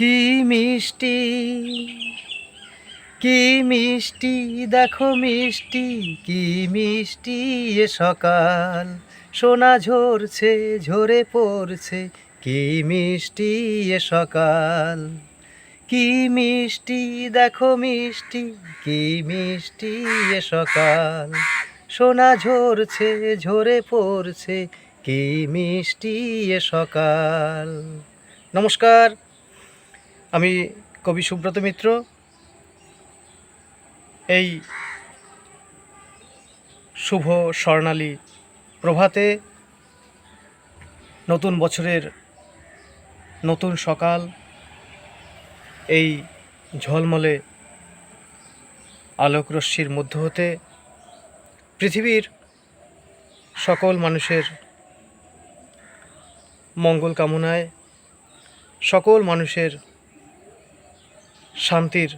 কি মিষ্টি কি মিষ্টি, দেখো মিষ্টি, কি মিষ্টি এ সকাল। সোনা ঝরছে, ঝরে পড়ছে, কি মিষ্টি এ সকাল। কি মিষ্টি, দেখো মিষ্টি, কি মিষ্টি এ সকাল। সোনা ঝরছে, ঝরে পড়ছে, কি মিষ্টি এ সকাল। নমস্কার। আমি কবি সুব্রত মিত্র। এই শুভ স্বর্ণালী প্রভাতে নতুন বছরের নতুন সকাল, এই ঝলমলে আলোক রশ্মির মধ্য হতে পৃথিবীর সকল মানুষের মঙ্গল কামনায় সকল মানুষের শান্তির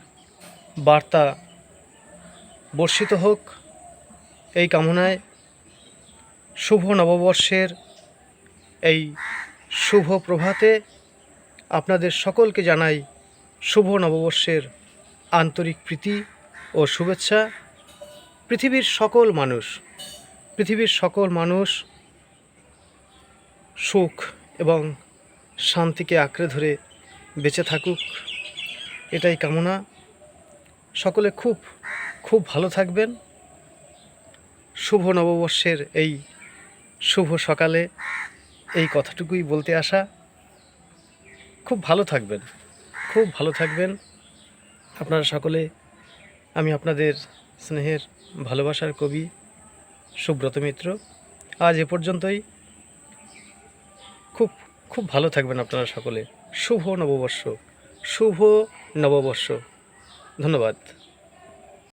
বার্তা বর্ষিত হোক। এই কামনায় শুভ নববর্ষের এই শুভ প্রভাতে আপনাদের সকলকে জানাই শুভ নববর্ষের আন্তরিক প্রীতি ও শুভেচ্ছা। পৃথিবীর সকল মানুষ, পৃথিবীর সকল মানুষ সুখ এবং শান্তিকে আঁকড়ে ধরে বেঁচে থাকুক। এটাই কামনা। সকলে খুব খুব ভালো থাকবেন। শুভ নববর্ষের এই শুভ সকালে এই কথাটুকুই বলতে আসা। খুব ভালো থাকবেন, খুব ভালো থাকবেন। আপনারা সকলে, আমি আপনাদের স্নেহের, ভালোবাসার কবি সুব্রত মিত্র। আজ এ পর্যন্তই। খুব খুব ভালো থাকবেন আপনারা সকলে। শুভ নববর্ষ, শুভ নববর্ষ। ধন্যবাদ।